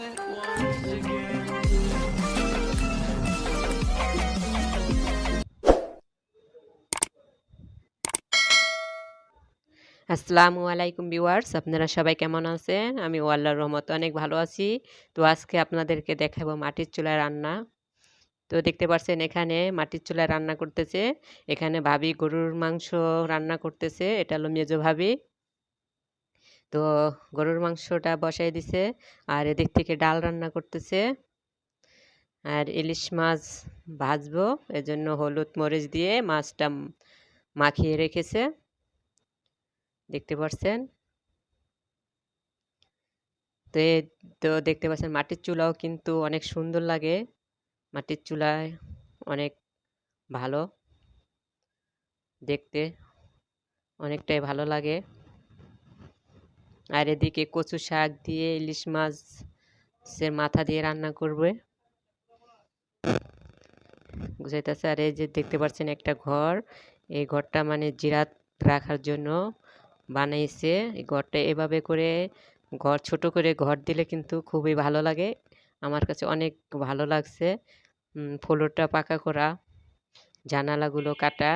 আসসালামু আলাইকুম ভিউয়ার্স, আপনারা সবাই কেমন আছেন? আমি আল্লাহর রহমত অনেক ভালো আছি। তো আজকে আপনাদেরকে দেখাবো মাটির চুলায় রান্না। তো দেখতে পাচ্ছেন এখানে মাটির চুলায় রান্না করতেছে। এখানে ভাবি গরুর মাংস রান্না করতেছে। এটা হলো মেজো ভাবি। তো গরুর মাংসটা বসাই দিছে, আর এদিক থেকে ডাল রান্না করতেছে। আর ইলিশ মাছ ভাজবো, এজন্য হলুদ মরিচ দিয়ে মাছটা মাখিয়ে রেখেছে। দেখতে পাচ্ছেন তো এ তো দেখতে পাচ্ছেন, মাটির চুলাও কিন্তু অনেক সুন্দর লাগে। মাটির চুলায় অনেক ভালো, দেখতে অনেকটাই ভালো লাগে। আর এদিকে কচু শাক দিয়ে ইলিশ মাছের মাথা দিয়ে রান্না করবে। বুঝাইতেছে, আর এই যে দেখতে পাচ্ছেন একটা ঘর, এই ঘরটা মানে জিরাত রাখার জন্য বানাইছে। এই ঘরটা এভাবে করে ঘর, ছোট করে ঘর দিলে কিন্তু খুবই ভালো লাগে। আমার কাছে অনেক ভালো লাগছে। ফ্লোরটা পাকা করা, জানালাগুলো কাটা,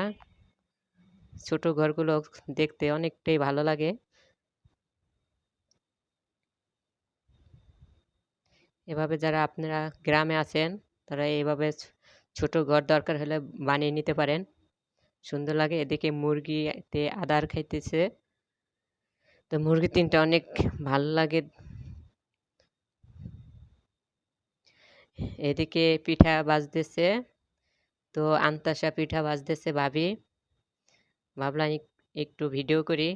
ছোট ঘরগুলো দেখতে অনেকটাই ভালো লাগে। এভাবে যারা আপনারা গ্রামে আছেন, তারা এইভাবে ছোট ঘর দরকার হলে বানিয়ে নিতে পারেন। সুন্দর লাগে। এদিকে মুরগিতে আদার খাইতেছে। তো মুরগি তিনটা অনেক ভালো লাগে। এদিকে পিঠা বাজতেছে। তো আন্তাসা পিঠা বাজতেছে ভাবি। ভাবলাম একটু ভিডিও করি।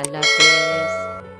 আল্লাহ হাফেজ।